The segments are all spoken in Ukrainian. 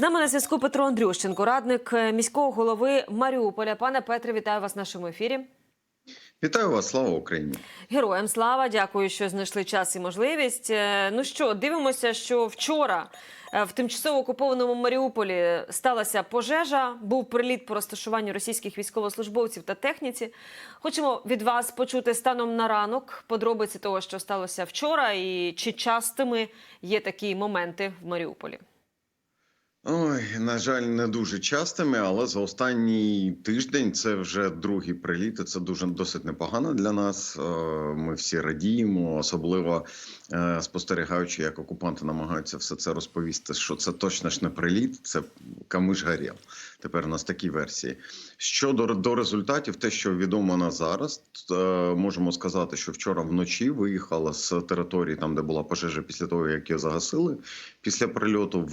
З нами на зв'язку Петро Андрющенко, радник е, міського голови Маріуполя. Пане Петре, вітаю вас в нашому ефірі. Вітаю вас, слава Україні! Героям слава, дякую, що знайшли час і можливість. Е, Ну що, дивимося, що вчора е, в тимчасово окупованому Маріуполі сталася пожежа. Був приліт по розташуванню російських військовослужбовців та техніці. Хочемо від вас почути станом на ранок подробиці того, що сталося вчора, і чи частими є такі моменти в Маріуполі. Ой, на жаль, не дуже частими, але за останній тиждень це вже другий приліт. і Це дуже досить непогано для нас. Е, Ми всі радіємо, особливо е, спостерігаючи, як окупанти намагаються все це розповісти. Що це точно ж не приліт, це камиш горів. Тепер у нас такі версії. Щодо до результатів, те, що відомо на зараз, е, можемо сказати, що вчора вночі виїхала з території, там де була пожежа, після того як її загасили. Після прильоту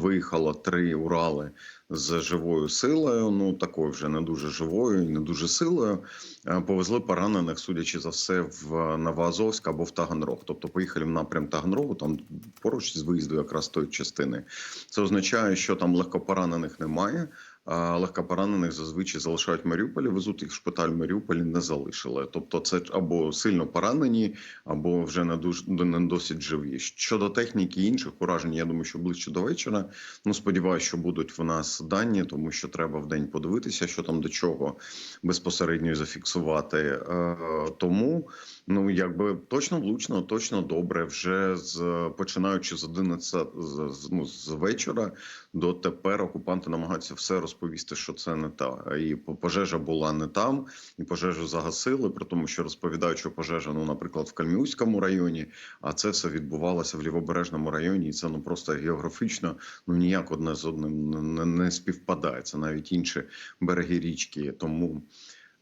виїхало три Урали з живою силою. Ну такою вже не дуже живою і не дуже силою. Е, Повезли поранених, судячи за все, в Новоазовськ або в Таганрог. Тобто поїхали в напрям Таганрогу, там поруч з виїзду якраз тої частини. Це означає, що там легкопоранених немає. Легкопоранених зазвичай залишають в Маріуполі, везуть їх в шпиталь в Маріуполі, не залишили. Тобто, це або сильно поранені, або вже не дуже не досить живі. Щодо техніки і інших уражень, я думаю, що ближче до вечора. Ну сподіваюся, що будуть в нас дані, тому що треба в день подивитися, що там до чого безпосередньо зафіксувати. Е, Тому ну якби точно влучно, точно добре. Вже з починаючи з 11 з, ну, з вечора до тепер окупанти намагаються все розповісти, що це не та і по- пожежа була не там, і пожежу загасили. При тому, що розповідають, що пожежа, ну наприклад, в Кальміуському районі, а це все відбувалося в лівобережному районі, і це ну просто географічно ну ніяк одне з одним не, не, не співпадає. Це навіть інші береги річки. Тому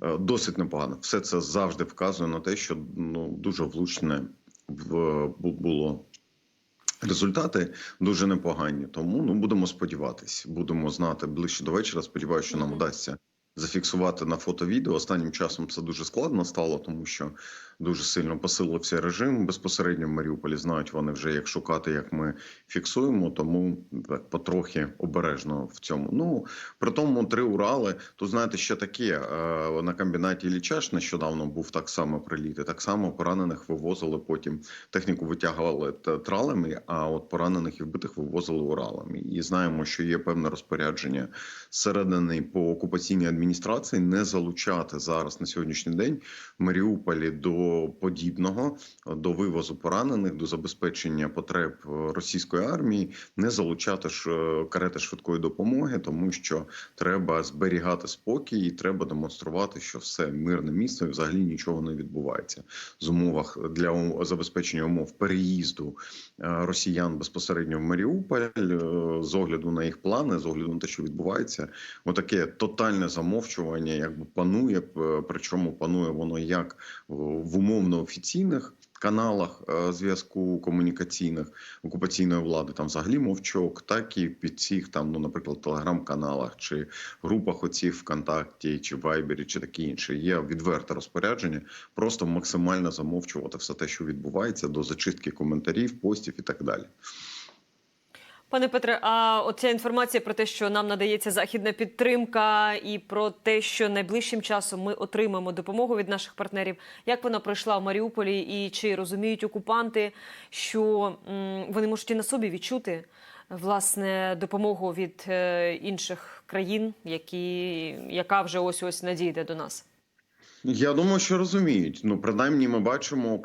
досить непогано. Все це завжди вказує на те, що ну дуже влучне в було. Результати дуже непогані, тому ну будемо сподіватись, будемо знати ближче до вечора. Сподіваюся, що нам вдасться зафіксувати на фото відео. Останнім часом це дуже складно стало, тому що дуже сильно посилився режим. Безпосередньо в Маріуполі знають вони вже як шукати, як ми фіксуємо. Тому так потрохи обережно в цьому. Ну при тому три Урали. То знаєте, ще таке на комбінаті Лічаш нещодавно був так само приліт. і Так само поранених вивозили потім. Техніку витягували тралами, а от поранених і вбитих вивозили Уралами. І знаємо, що є певне розпорядження зсередини по окупаційній адміністрації не залучати зараз на сьогоднішній день в Маріуполі до подібного, до вивозу поранених, до забезпечення потреб е, російської армії, не залучати ж е, карети швидкої допомоги, тому що треба зберігати спокій і треба демонструвати, що все мирне місце і взагалі нічого не відбувається з умовах для забезпечення умов переїзду е, росіян безпосередньо в Маріуполь з огляду на їх плани, з огляду на те, що відбувається, отаке тотальне замовчування, якби панує. Причому панує воно як в умовно офіційних. Каналах е, зв'язку комунікаційних окупаційної влади там взагалі мовчок, так і під цих там, ну наприклад, телеграм-каналах чи групах оці ВКонтакті чи Вайбері, чи такі інші. Є відверте розпорядження, просто максимально замовчувати все те, що відбувається, до зачистки коментарів, постів і так далі. Пане Петре, а оця інформація про те, що нам надається західна підтримка, і про те, що найближчим часом ми отримаємо допомогу від наших партнерів, як вона пройшла в Маріуполі, і чи розуміють окупанти, що вони можуть і на собі відчути власне допомогу від е, інших країн, які, яка вже ось ось надійде до нас? Я думаю, що розуміють. Ну, принаймні, ми бачимо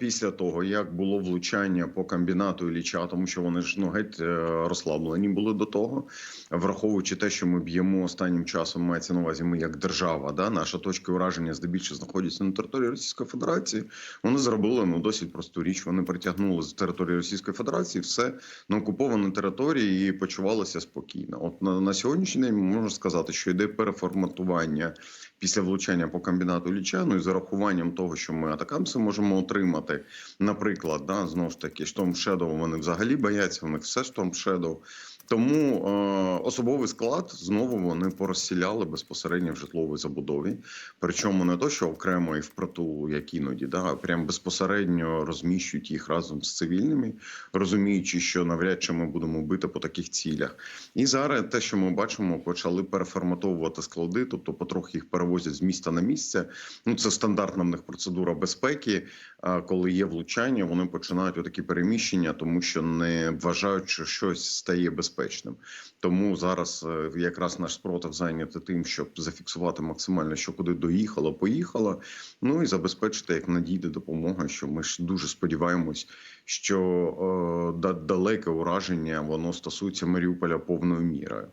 після того, як було влучання по комбінату Ілліча, тому що вони ж ну геть е, розслаблені були до того, враховуючи те, що ми б'ємо останнім часом, мається на увазі, ми як держава, да, наша точка ураження здебільшого знаходяться на території Російської Федерації. Вони зробили ну досить просту річ. Вони притягнули з території Російської Федерації все на окуповані території і почувалися спокійно. От на, на сьогоднішній день можна сказати, що йде переформатування після влучання по комбінату Лічану і з урахуванням того, що ми атакамси можемо отримати, наприклад, да, знову ж таки, Storm Shadow вони взагалі бояться, у них все Storm Shadow. Тому е, особовий склад знову вони порозсіляли безпосередньо в житловій забудові. Причому не то, що окремо і впритул, як іноді, да, а прям безпосередньо розміщують їх разом з цивільними, розуміючи, що навряд чи ми будемо бити по таких цілях. І зараз те, що ми бачимо, почали переформатовувати склади, тобто потрохи їх перевозять з міста на місце. Ну це стандартна в них процедура безпеки. А коли є влучання, вони починають отакі переміщення, тому що не вважають, що щось стає безпечним. Тому зараз е, якраз наш спротив зайнятий тим, щоб зафіксувати максимально, що куди доїхало, поїхало. Ну і забезпечити, як надійде допомога. Що ми ж дуже сподіваємось, що е, далеке ураження воно стосується Маріуполя повною мірою.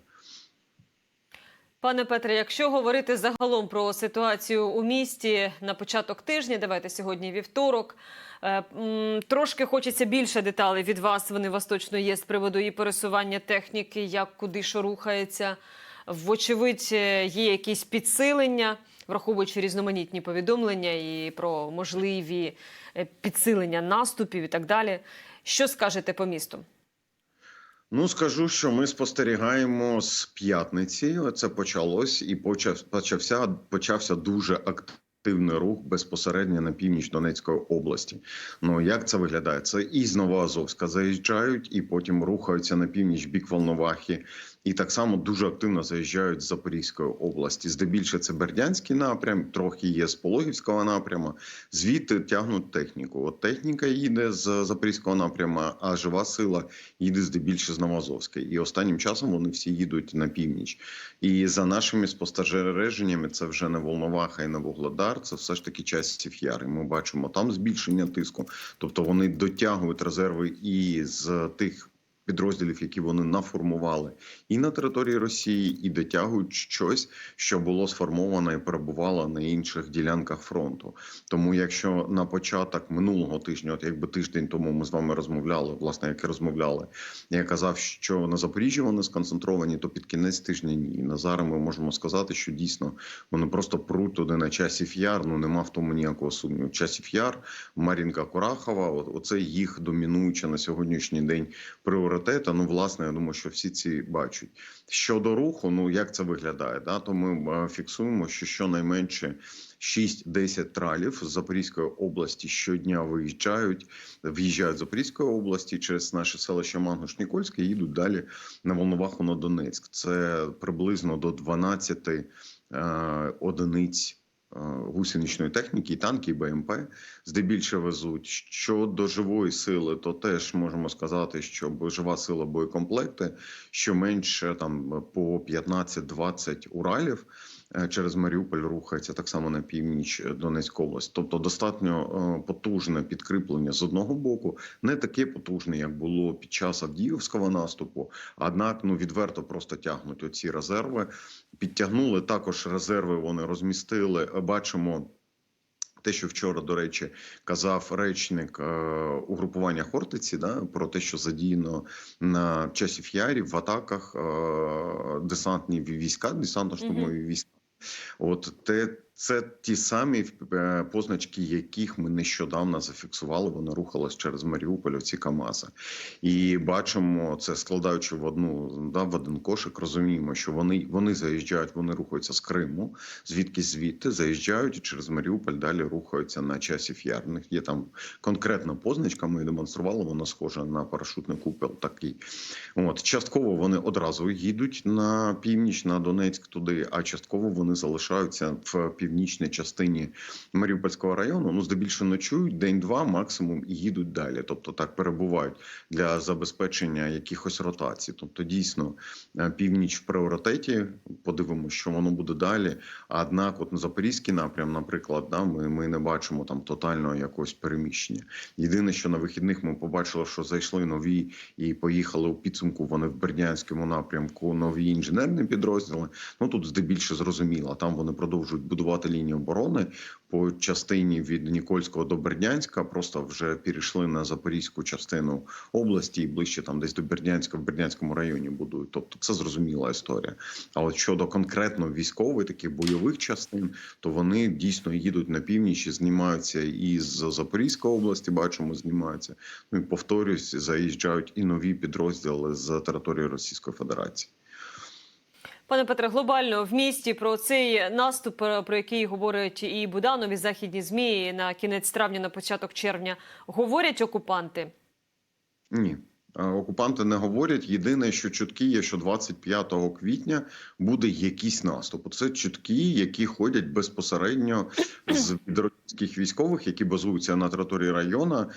Пане Петре, якщо говорити загалом про ситуацію у місті на початок тижня, давайте сьогодні вівторок. е, Трошки хочеться більше деталей від вас. Вони вас точно є з приводу і пересування техніки, як куди що рухається. Вочевидь, е, є якісь підсилення, враховуючи різноманітні повідомлення і про можливі е, підсилення наступів і так далі. Що скажете по місту? Ну скажу, що ми спостерігаємо з п'ятниці. Це почалось і почав почався почався дуже активний рух безпосередньо на північ Донецької області. Ну як це виглядає? Це із Новоазовська заїжджають і потім рухаються на північ бік Волновахи. І так само дуже активно заїжджають з Запорізької області. Здебільше це Бердянський напрям, трохи є з Пологівського напряму. Звідти тягнуть техніку. От техніка їде з Запорізького напряму, а жива сила їде здебільше з Новоазовської. І останнім часом вони всі їдуть на північ. І за нашими спостереженнями, це вже не Волноваха і не Вугледар, це все ж таки часів яр. І Ми бачимо там збільшення тиску. Тобто вони дотягують резерви і з тих. Підрозділів, які вони наформували і на території Росії, і дотягують щось, що було сформовано і перебувало на інших ділянках фронту. Тому, якщо на початок минулого тижня, от якби тиждень тому ми з вами розмовляли, власне, як і розмовляли, я казав, що на Запоріжжі вони сконцентровані, то під кінець тижня ні. І на зараз ми можемо сказати, що дійсно вони просто пруть туди на часів яр. Ну нема в тому ніякого сумніву. Часів яр, Марінка Корахова, от- оце їх домінуюча на сьогоднішній день пріоритет. Ну, власне, я думаю, що всі ці бачать. Щодо руху, ну як це виглядає? Да? То ми е, фіксуємо, що щонайменше 6-10 тралів з Запорізької області щодня виїжджають, в'їжджають з Запорізької області через наше селище Мангуш-Нікольське і їдуть далі на Волноваху на Донецьк. Це приблизно до 12 е, одиниць. Е, Гусеничної техніки, танки, БМП здебільшого везуть. Щодо живої сили, то теж можемо сказати, що жива сила боєкомплекти, що менше там по 15-20 уралів через Маріуполь рухається так само на північ е, Донецької області. Тобто достатньо е, потужне підкріплення з одного боку, не таке потужне, як було під час Авдіївського наступу. Однак ну відверто просто тягнуть оці резерви. Підтягнули також резерви. Вони розмістили. Е, Бачимо. Те, що вчора, до речі, казав речник е, угрупування Хортиці, да, про те, що задіяно на часів ярі в атаках е, десантні війська, десантно-штурмові війська. От те, це ті самі е, позначки, яких ми нещодавно зафіксували. Вони рухались через Маріуполь, ці Камази. І бачимо це, складаючи в одну да, в один кошик, розуміємо, що вони, вони заїжджають, вони рухаються з Криму, звідки звідти заїжджають і через Маріуполь далі рухаються на часів яр. У них є там конкретна позначка. Ми демонстрували. Вона схожа на парашутний купел. Такий от частково вони одразу їдуть на північ, на Донецьк туди, а частково вони залишаються в північній частині Маріупольського району. Ну здебільшого ночують день-два, максимум і їдуть далі. Тобто так перебувають для забезпечення якихось ротацій. Тобто, дійсно е, північ в пріоритеті. Подивимося, що воно буде далі. Однак, от на запорізький напрям, наприклад, да, ми, ми не бачимо там тотального якогось переміщення. Єдине, що на вихідних ми побачили, що зайшли нові і поїхали у підсумку. Вони в Бердянському напрямку, нові інженерні підрозділи. Ну тут здебільшого зрозуміло. Там вони продовжують будувати. Будувати лінію оборони по частині від Нікольського до Бердянська. Просто вже перейшли на запорізьку частину області і ближче там десь до Бердянська в Бердянському районі будують. Тобто це зрозуміла історія. А от щодо конкретно військових таких бойових частин, то вони дійсно їдуть на північ і знімаються із Запорізької області. Бачимо, знімаються. Ну і повторюсь, заїжджають і нові підрозділи з території Російської Федерації. Пане Петре, глобально в місті про цей наступ, про про який говорять і Буданов, і західні змі на кінець травня, на початок червня, говорять окупанти. Ні. Е, Окупанти не говорять. Єдине, що чутки є, що 25 квітня буде якийсь наступ. Це чутки, які ходять безпосередньо з підрозділських військових, які базуються на території району. Е,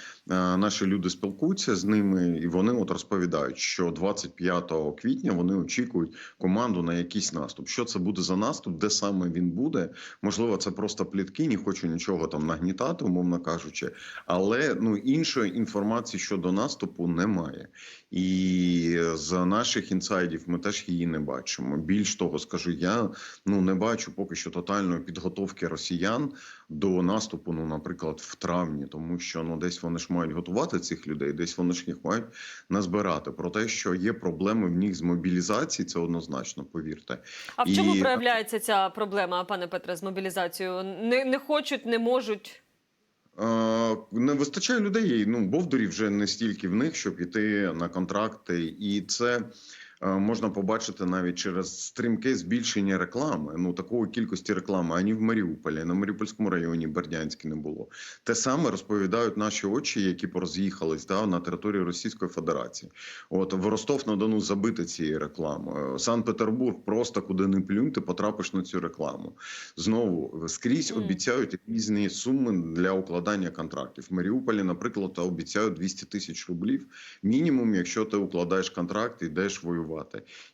Наші люди спілкуються з ними, і вони от розповідають, що 25 квітня вони очікують команду на якийсь наступ. Що це буде за наступ, де саме він буде? Можливо, це просто плітки. Не хочу нічого там нагнітати, умовно кажучи. Але ну іншої інформації щодо наступу немає. І з наших інсайдів ми теж її не бачимо. Більш того, скажу я ну не бачу поки що тотальної підготовки росіян до наступу. Ну, наприклад, в травні, тому що ну десь вони ж мають готувати цих людей, десь вони ж їх мають назбирати. Про те, що є проблеми в них з мобілізації, це однозначно, повірте. А в чому І- проявляється ця проблема, пане Петре, з мобілізацією? Не, не хочуть, не можуть. Не вистачає людей. Ну бовдурів вже не стільки в них, щоб іти на контракти, і це. Е, Можна побачити навіть через стрімке збільшення реклами. Ну такої кількості реклами ані в Маріуполі, на Маріупольському районі Бердянській не було. Те саме розповідають наші очі, які пороз'їхались да, на території Російської Федерації. От в Ростов на Дону забити цією рекламою. Санкт-Петербург просто куди не плюнь, ти потрапиш на цю рекламу. Знову скрізь Мгм. обіцяють різні суми для укладання контрактів. В Маріуполі, наприклад, обіцяють 200 тисяч рублів мінімум, якщо ти укладаєш контракт і йдеш воювати.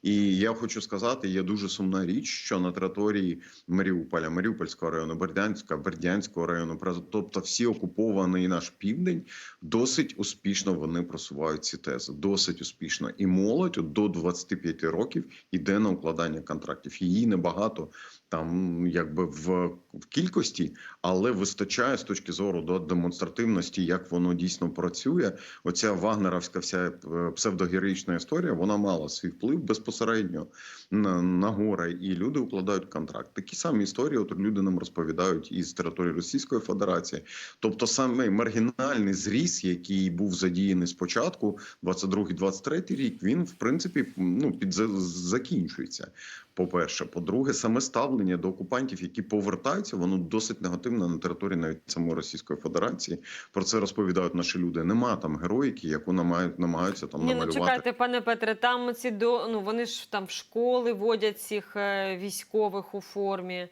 І я хочу сказати, є дуже сумна річ, що на території Маріуполя, Маріупольського району, Бердянська, Бердянського району, тобто всі окупований наш південь, досить успішно вони просувають ці тези. Досить успішно. І молодь до 25 років іде на укладання контрактів. Її небагато там, якби в, в кількості, але вистачає з точки зору до демонстративності, як воно дійсно працює. Оця вагнеровська вся е, псевдогероїчна історія, вона мала свій вплив безпосередньо на, на гори, і люди укладають контракт. Такі самі історії, от люди нам розповідають із території Російської Федерації. Тобто, саме маргінальний зріс, який був задіяний спочатку, 22-23 рік, він в принципі ну під закінчується. По-перше, по-друге, саме ставлення до окупантів, які повертаються, воно досить негативне на території навіть самої Російської Федерації. Про це розповідають наші люди. Нема там героїки, яку намагають намагаються там Ні, ну чекайте, пане Петре, там ці до ну вони ж там в школи водять цих е, військових у формі.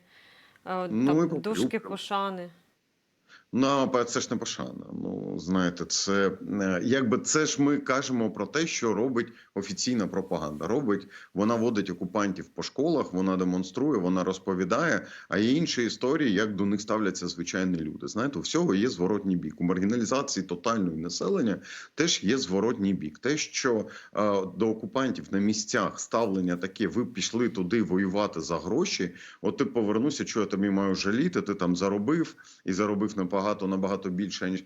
е, Ну, там і дошки пошани. Ну, це ж не пошана. Ну знаєте, це е, якби це ж ми кажемо про те, що робить офіційна пропаганда. Робить вона водить окупантів по школах, вона демонструє, вона розповідає. А є інші історії, як до них ставляться звичайні люди. Знаєте, у всього є зворотній бік. У маргіналізації тотальної населення теж є зворотній бік. Те, що е, до окупантів на місцях ставлення таке, ви пішли туди воювати за гроші. От ти повернуся, що я тобі маю жаліти. Ти там заробив і заробив небагато набагато більше ніж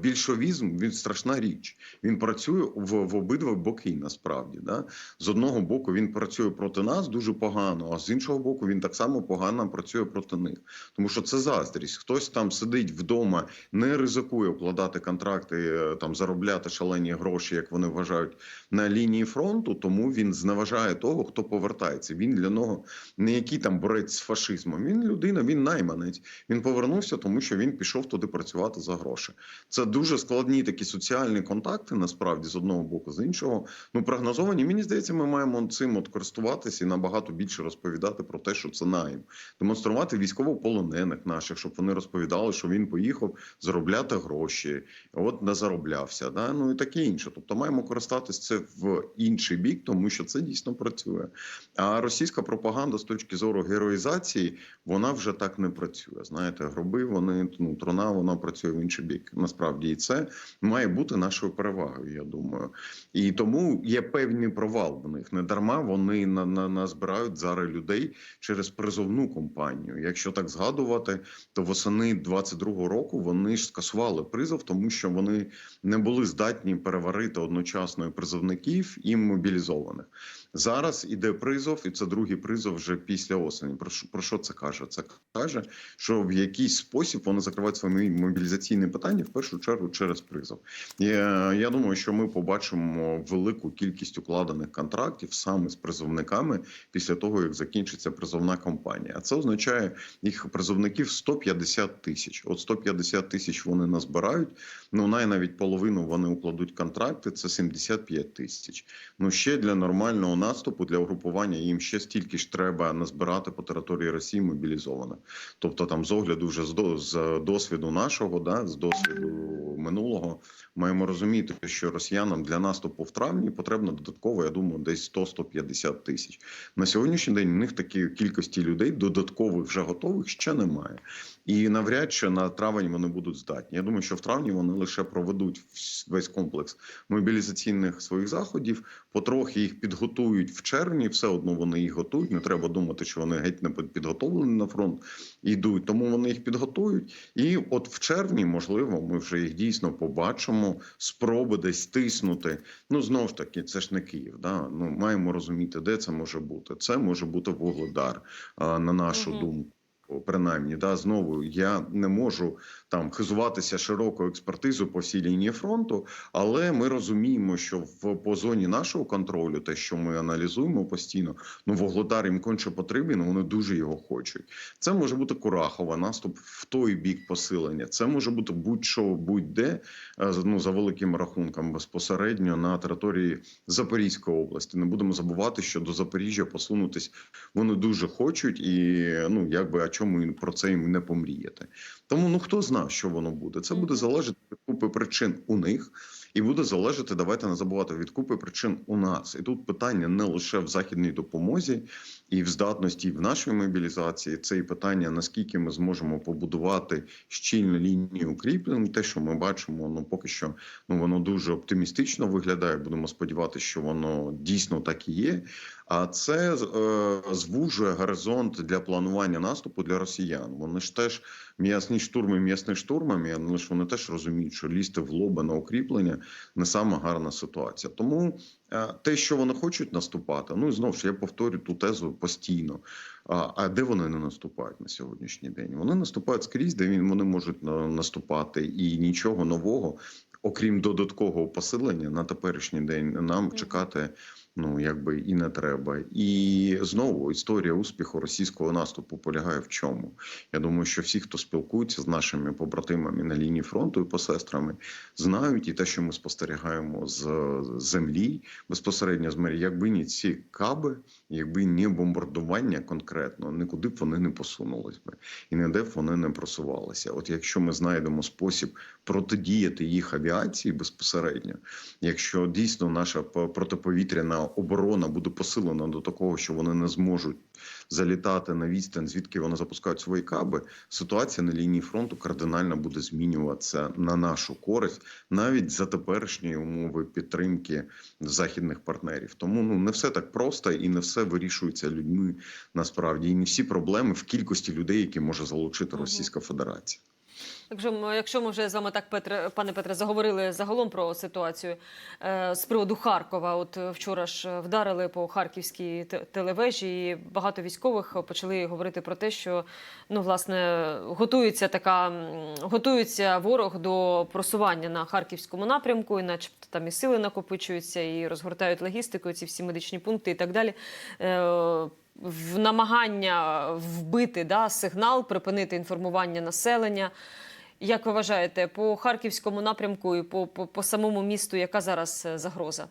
більшовізм. Він страшна річ. Він працює в, в обидва боки. Насправді, да з одного боку він працює проти нас дуже погано, а з іншого боку, він так само погано працює проти них, тому що це заздрість. Хтось там сидить вдома, не ризикує укладати контракти, е, там заробляти шалені гроші, як вони вважають, на лінії фронту. Тому він зневажає того, хто повертається. Він для нього не який там борець з фашизмом. Він людина, він найманець. Він повернувся, тому що він туди працювати за гроші. Це дуже складні такі соціальні контакти. Насправді, з одного боку, з іншого, ну прогнозовані. Мені здається, ми маємо цим от користуватися і набагато більше розповідати про те, що це найм, демонструвати військовополонених наших, щоб вони розповідали, що він поїхав заробляти гроші, от не зароблявся. Да? Ну і таке інше. Тобто, маємо користатися це в інший бік, тому що це дійсно працює. А російська пропаганда з точки зору героїзації, вона вже так не працює. Знаєте, гроби вони ну сторона вона працює в інший бік. Насправді, і це має бути нашою перевагою. Я думаю, і тому є певний провал в них. Не дарма вони на, на, назбирають зараз людей через призовну кампанію. Якщо так згадувати, то восени 22-го року вони ж скасували призов, тому що вони не були здатні переварити одночасно призовників і мобілізованих. Зараз іде призов, і це другий призов вже після осені. Про що, про що це каже? Це каже, що в якийсь спосіб вони закривають свої мобілізаційні питання в першу чергу через призов. Я, я думаю, що ми побачимо велику кількість укладених контрактів саме з призовниками після того, як закінчиться призовна кампанія. А це означає їх призовників 150 тисяч. От 150 тисяч вони назбирають. Ну най навіть половину вони укладуть контракти. Це 75 тисяч. Ну ще для нормального наступу для угрупування їм ще стільки ж треба назбирати по території Росії мобілізованих. Тобто, там з огляду вже з, до, з досвіду нашого, да з досвіду минулого, маємо розуміти, що росіянам для наступу в травні потрібно додатково, я думаю, десь 100-150 тисяч. На сьогоднішній день у них такої кількості людей додаткових вже готових ще немає. І навряд чи на травень вони будуть здатні. Я думаю, що в травні вони лише проведуть весь комплекс мобілізаційних своїх заходів, потрохи їх підготують в червні. Все одно вони їх готують. Не треба думати, що вони геть не підготовлені на фронт йдуть. Тому вони їх підготують. І от в червні, можливо, ми вже їх дійсно побачимо. Спроби десь тиснути. Ну знову ж таки, це ж не Київ. Да? Ну маємо розуміти, де це може бути. Це може бути Вугледар, на нашу угу. думку. Принаймні, да, знову я не можу там хизуватися широкою експертизою по всій лінії фронту, але ми розуміємо, що в по зоні нашого контролю, те, що ми аналізуємо постійно, ну Вугледар їм конче потрібен, вони дуже його хочуть. Це може бути Курахова, наступ в той бік посилення. Це може бути будь-що, будь-де е, ну за великим рахунком безпосередньо на території Запорізької області. Не будемо забувати, що до Запоріжжя посунутись вони дуже хочуть, і ну якби а чому про це їм не помріяти? Тому ну хто знає, що воно буде. Це буде залежати від купи причин у них, і буде залежати. Давайте не забувати від купи причин у нас. І тут питання не лише в західній допомозі і в здатності і в нашій мобілізації. Це і питання наскільки ми зможемо побудувати щільну лінію укріплень. Те, що ми бачимо, ну поки що ну воно дуже оптимістично виглядає. Будемо сподіватися, що воно дійсно так і є. А це е, звужує горизонт для планування наступу для росіян. Вони ж теж м'ясні штурми, м'ясні штурмами, але ж вони теж розуміють, що лізти в лоба на укріплення не сама гарна ситуація. Тому е, те, що вони хочуть наступати, ну і знову ж я повторю ту тезу постійно. А, а де вони не наступають на сьогоднішній день? Вони наступають скрізь, де вони можуть наступати, і нічого нового, окрім додаткового посилення на теперішній день, нам чекати ну якби і не треба. І знову історія успіху російського наступу полягає в чому? Я думаю, що всі, хто спілкується з нашими побратимами на лінії фронту і посестрами, знають і те, що ми спостерігаємо з землі безпосередньо з мері, якби не ці каби, якби не бомбардування конкретно, нікуди б вони не посунулись би і ніде б вони не просувалися. От якщо ми знайдемо спосіб протидіяти їх авіації безпосередньо, якщо дійсно наша протиповітряна оборона буде посилена до такого, що вони не зможуть залітати на відстань, звідки вони запускають свої каби, ситуація на лінії фронту кардинально буде змінюватися на нашу користь, навіть за теперішньої умови підтримки західних партнерів. Тому ну не все так просто і не все вирішується людьми насправді, і не всі проблеми в кількості людей, які може залучити Російська Федерація. Якщо якщо ми вже з вами так, Петре, пане Петре, заговорили загалом про ситуацію е, з приводу Харкова. От е, вчора ж е, вдарили по харківській те- телевежі, і багато військових почали говорити про те, що ну власне готується така готується ворог до просування на харківському напрямку, і начебто там і сили накопичуються, і розгортають логістику, ці всі медичні пункти і так далі. В намагання вбити да, сигнал, припинити інформування населення. Як ви вважаєте, по харківському напрямку і по, по, по самому місту, яка зараз е, загроза?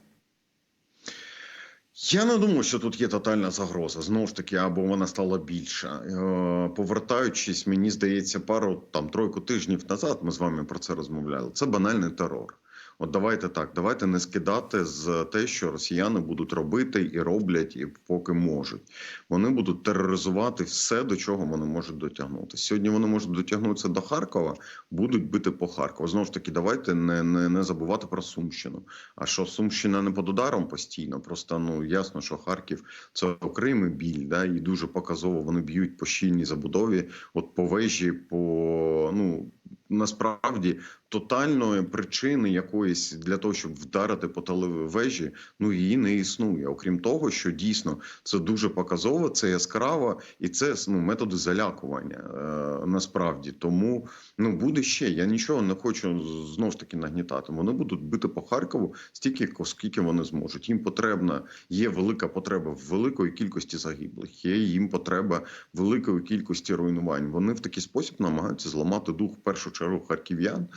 Я не думаю, що тут є тотальна загроза. Знову ж таки, або вона стала більша. Е, Повертаючись, мені здається, пару там тройку тижнів назад ми з вами про це розмовляли. Це банальний терор. От давайте так, давайте не скидати з те, що росіяни будуть робити і роблять, і поки можуть. Вони будуть тероризувати все, до чого вони можуть дотягнути. Сьогодні вони можуть дотягнутися до Харкова, будуть бити по Харкову. Знову ж таки, давайте не, не, не забувати про Сумщину. А що Сумщина не під ударом постійно? Просто ну ясно, що Харків це окремий біль, да, і дуже показово вони б'ють по щільній забудові, от по вежі, по ну насправді тотальної причини якоїсь для того, щоб вдарити по телевежі, ну її не існує. Окрім того, що дійсно це дуже показово, це яскраво, і це ну, методи залякування е, насправді. Тому ну буде ще. Я нічого не хочу знов ж таки нагнітати. Вони будуть бити по Харкову стільки, скільки вони зможуть. Їм потрібна є велика потреба в великої кількості загиблих. Є їм потреба великої кількості руйнувань. Вони в такий спосіб намагаються зламати дух в першу чергу харків'ян,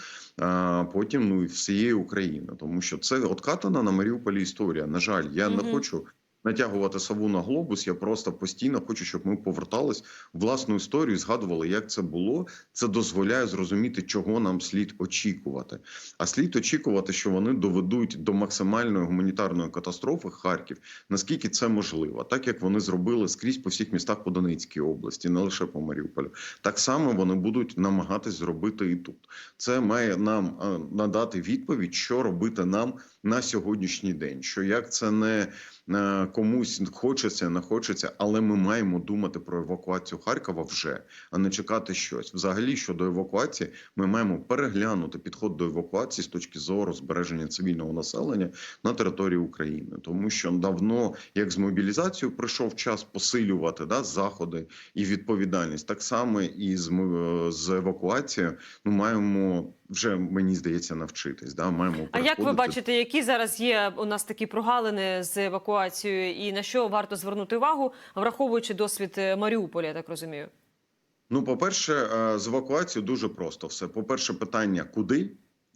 потім ну і всієї України, тому що це откатана на Маріуполі історія. На жаль, я не хочу. Натягувати сову на глобус, я просто постійно хочу, щоб ми повертались в власну історію, згадували, як це було. Це дозволяє зрозуміти, чого нам слід очікувати. А слід очікувати, що вони доведуть до максимальної гуманітарної катастрофи Харків, наскільки це можливо, так як вони зробили скрізь по всіх містах по Донецькій області, не лише по Маріуполю. Так само вони будуть намагатись зробити і тут. Це має нам е, надати відповідь, що робити нам на сьогоднішній день. Що як це не комусь хочеться, не хочеться, але ми маємо думати про евакуацію Харкова вже, а не чекати щось. Взагалі щодо евакуації, ми маємо переглянути підход до евакуації з точки зору збереження цивільного населення на території України, тому що давно, як з мобілізацією, прийшов час посилювати да заходи і відповідальність, так само і з, м- з евакуацією. Ну маємо вже мені здається навчитись. Да, маємо А як ви бачите, які зараз є у нас такі прогалини з евакуацією, і на що варто звернути увагу, враховуючи досвід е, Маріуполя, я так розумію? Ну, по-перше, е, з евакуацією дуже просто все. По-перше, питання куди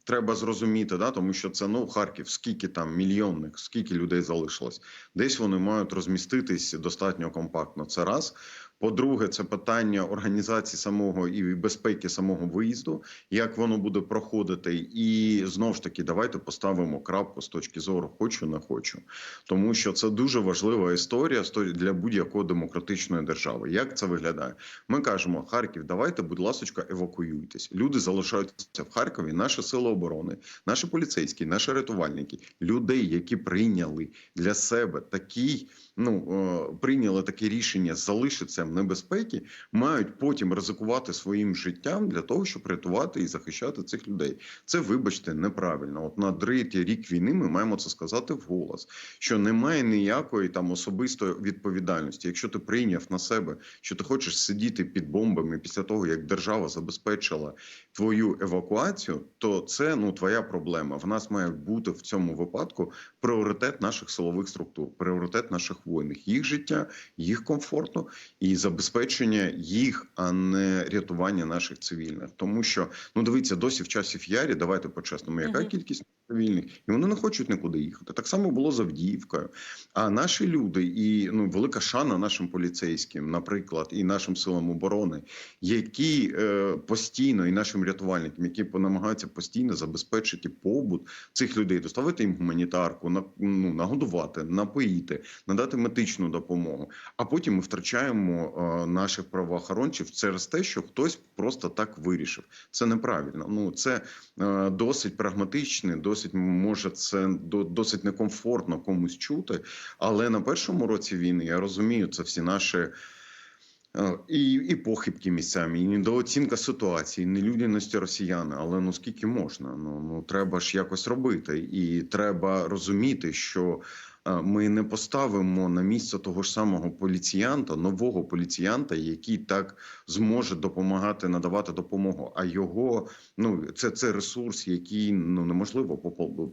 треба зрозуміти, да, тому що це ну Харків, скільки там мільйонник, скільки людей залишилось. Десь вони мають розміститись достатньо компактно. Це раз. По-друге, це питання організації самого і безпеки самого виїзду, як воно буде проходити, і знов ж таки, давайте поставимо крапку з точки зору хочу, не хочу, тому що це дуже важлива історія сто- для будь-якої демократичної держави. Як це виглядає? Ми кажемо, Харків, давайте, будь ласка, евакуюйтесь. Люди залишаються в Харкові. Наші сили оборони, наші поліцейські, наші рятувальники, людей, які прийняли для себе такий, ну е, прийняли таке рішення залишитися в небезпеці, мають потім ризикувати своїм життям для того, щоб рятувати і захищати цих людей. Це, вибачте, неправильно. От на третій рік війни ми маємо це сказати вголос, що немає ніякої там особистої відповідальності. Якщо ти прийняв на себе, що ти хочеш сидіти під бомбами після того, як держава забезпечила твою евакуацію, то це ну твоя проблема. В нас має бути в цьому випадку пріоритет наших силових структур, пріоритет наших воїнів, їх життя, їх комфортно і забезпечення їх, а не рятування наших цивільних. Тому що ну дивіться, досі в часів ярі. Давайте по-чесному, яка Мгм. кількість цивільних, і вони не хочуть нікуди їхати. Так само було з Авдіївкою. А наші люди, і ну велика шана нашим поліцейським, наприклад, і нашим силам оборони, які е, постійно і нашим рятувальникам, які намагаються постійно забезпечити побут цих людей, доставити їм гуманітарку, на, ну, нагодувати, напоїти, надати медичну допомогу. А потім ми втрачаємо е, наших правоохоронців через те, що хтось просто так вирішив. Це неправильно. Ну це е, досить прагматичне, досить може це до, досить некомфортно комусь чути. Але на першому році війни я розумію, це всі наші. е, І, і похибки місцями, і недооцінка ситуації, нелюдяності росіян. Але ну скільки можна? Ну ну треба ж якось робити, і треба розуміти, що ми не поставимо на місце того ж самого поліціянта, нового поліціянта, який так зможе допомагати надавати допомогу. А його ну це, це ресурс, який ну неможливо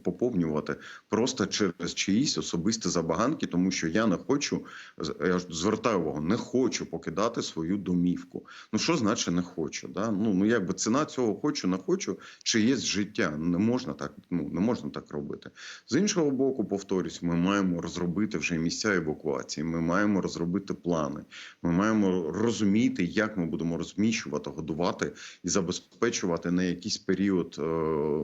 поповнювати просто через чиїсь особисті забаганки, тому що я не хочу я звертаю увагу, не хочу покидати свою домівку. Ну що значить не хочу? Да? Ну ну якби ціна цього хочу, не хочу, чи є життя. Не можна так, ну не можна так робити. З іншого боку, повторюсь, ми маємо маємо розробити вже місця евакуації. Ми маємо розробити плани. Ми маємо розуміти, як ми будемо розміщувати, годувати і забезпечувати на якийсь період е,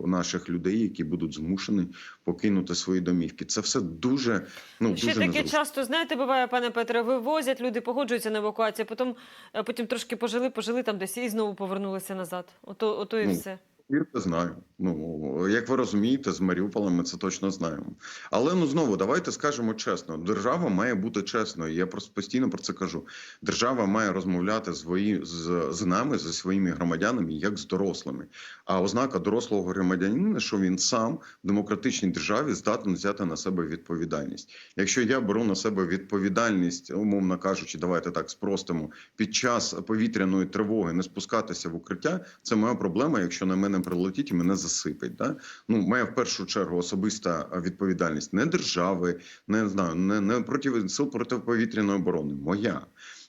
наших людей, які будуть змушені покинути свої домівки. Це все дуже ну Ще дуже таке незручно. часто, знаєте, буває, пане Петре, вивозять, люди погоджуються на евакуацію, потім, е, потім трошки пожили, пожили там десь і знову повернулися назад. Ото, ото і Ну, все. Вірте, знаю. Ну як ви розумієте, з Маріуполем ми це точно знаємо. Але ну знову давайте скажемо чесно: держава має бути чесною. Я просто постійно про це кажу. Держава має розмовляти свої з, з нами, зі своїми громадянами, як з дорослими. А ознака дорослого громадянина, що він сам в демократичній державі здатен взяти на себе відповідальність. Якщо я беру на себе відповідальність, умовно кажучи, давайте так спростимо, під час повітряної тривоги не спускатися в укриття, це моя проблема, якщо на мене прилетить і мене засипить. Да? Ну, моя в першу чергу особиста відповідальність не держави, не знаю, не, не проти сил протиповітряної оборони. Моя.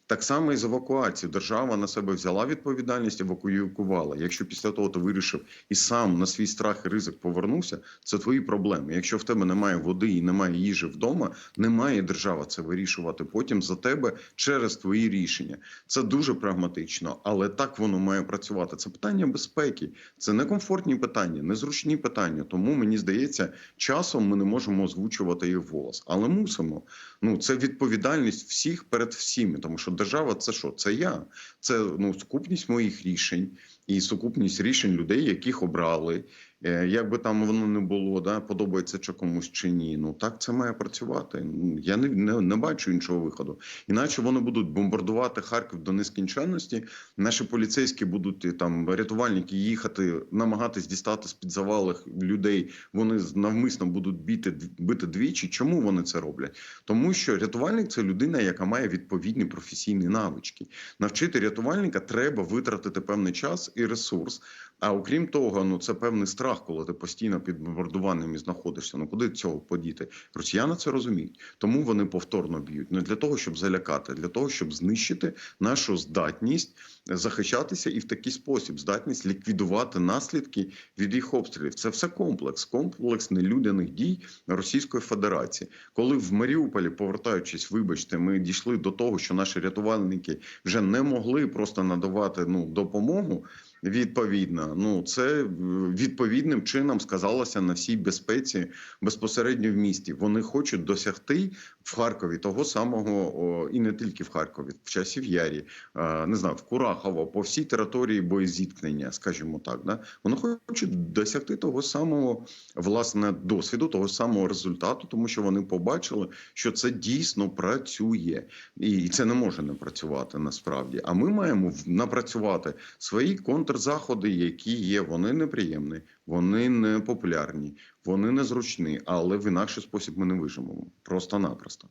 Так само і з евакуацією. Держава на себе взяла відповідальність, евакуювала. Якщо після того ти вирішив і сам на свій страх і ризик повернувся, це твої проблеми. Якщо в тебе немає води і немає їжі вдома, не має держава це вирішувати потім за тебе через твої рішення. Це дуже прагматично, але так воно має працювати. Це питання безпеки, це некомфортні питання, незручні питання. Тому мені здається, часом ми не можемо озвучувати їх вголос, але мусимо. Ну це відповідальність всіх перед всіми, тому що держава це що? Це я, це ну сукупність моїх рішень і сукупність рішень людей, яких обрали. Е, Як би там воно не було, да подобається чи комусь чи ні. Ну так це має працювати. Я не, не, не бачу іншого виходу. Іначе вони будуть бомбардувати Харків до нескінченності. Наші поліцейські будуть там рятувальники їхати, намагатись дістати з під завалих людей. Вони навмисно будуть бити бити двічі. Чому вони це роблять? Тому що рятувальник це людина, яка має відповідні професійні навички. Навчити рятувальника треба витратити певний час і ресурс. А окрім того, ну це певний страх, коли ти постійно під бомбардуванням знаходишся. Ну куди цього подіти? Росіяни це розуміють, тому вони повторно б'ють не для того, щоб залякати, для того, щоб знищити нашу здатність захищатися і в такий спосіб здатність ліквідувати наслідки від їх обстрілів. Це все комплекс, комплекс нелюдяних дій Російської Федерації. Коли в Маріуполі, повертаючись, вибачте, ми дійшли до того, що наші рятувальники вже не могли просто надавати ну допомогу. Відповідно, ну це е, відповідним чином сказалося на всій безпеці безпосередньо в місті. Вони хочуть досягти в Харкові того самого, о, і не тільки в Харкові, в часів Ярі, е, не знаю, в Курахово, по всій території боєзіткнення, скажімо так. Да? Вони хочуть досягти того самого власне досвіду, того самого результату, тому що вони побачили, що це дійсно працює, і це не може не працювати насправді. А ми маємо напрацювати свої контрзаходи, які є. Вони неприємні, вони не популярні, вони незручні, але в інакший спосіб ми не виживемо. Просто-напросто.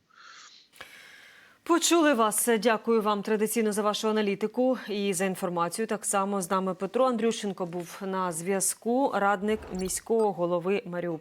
Почули вас. Дякую вам традиційно за вашу аналітику і за інформацію. Так само з нами Петро Андрющенко був на зв'язку, радник міського голови Маріуполя.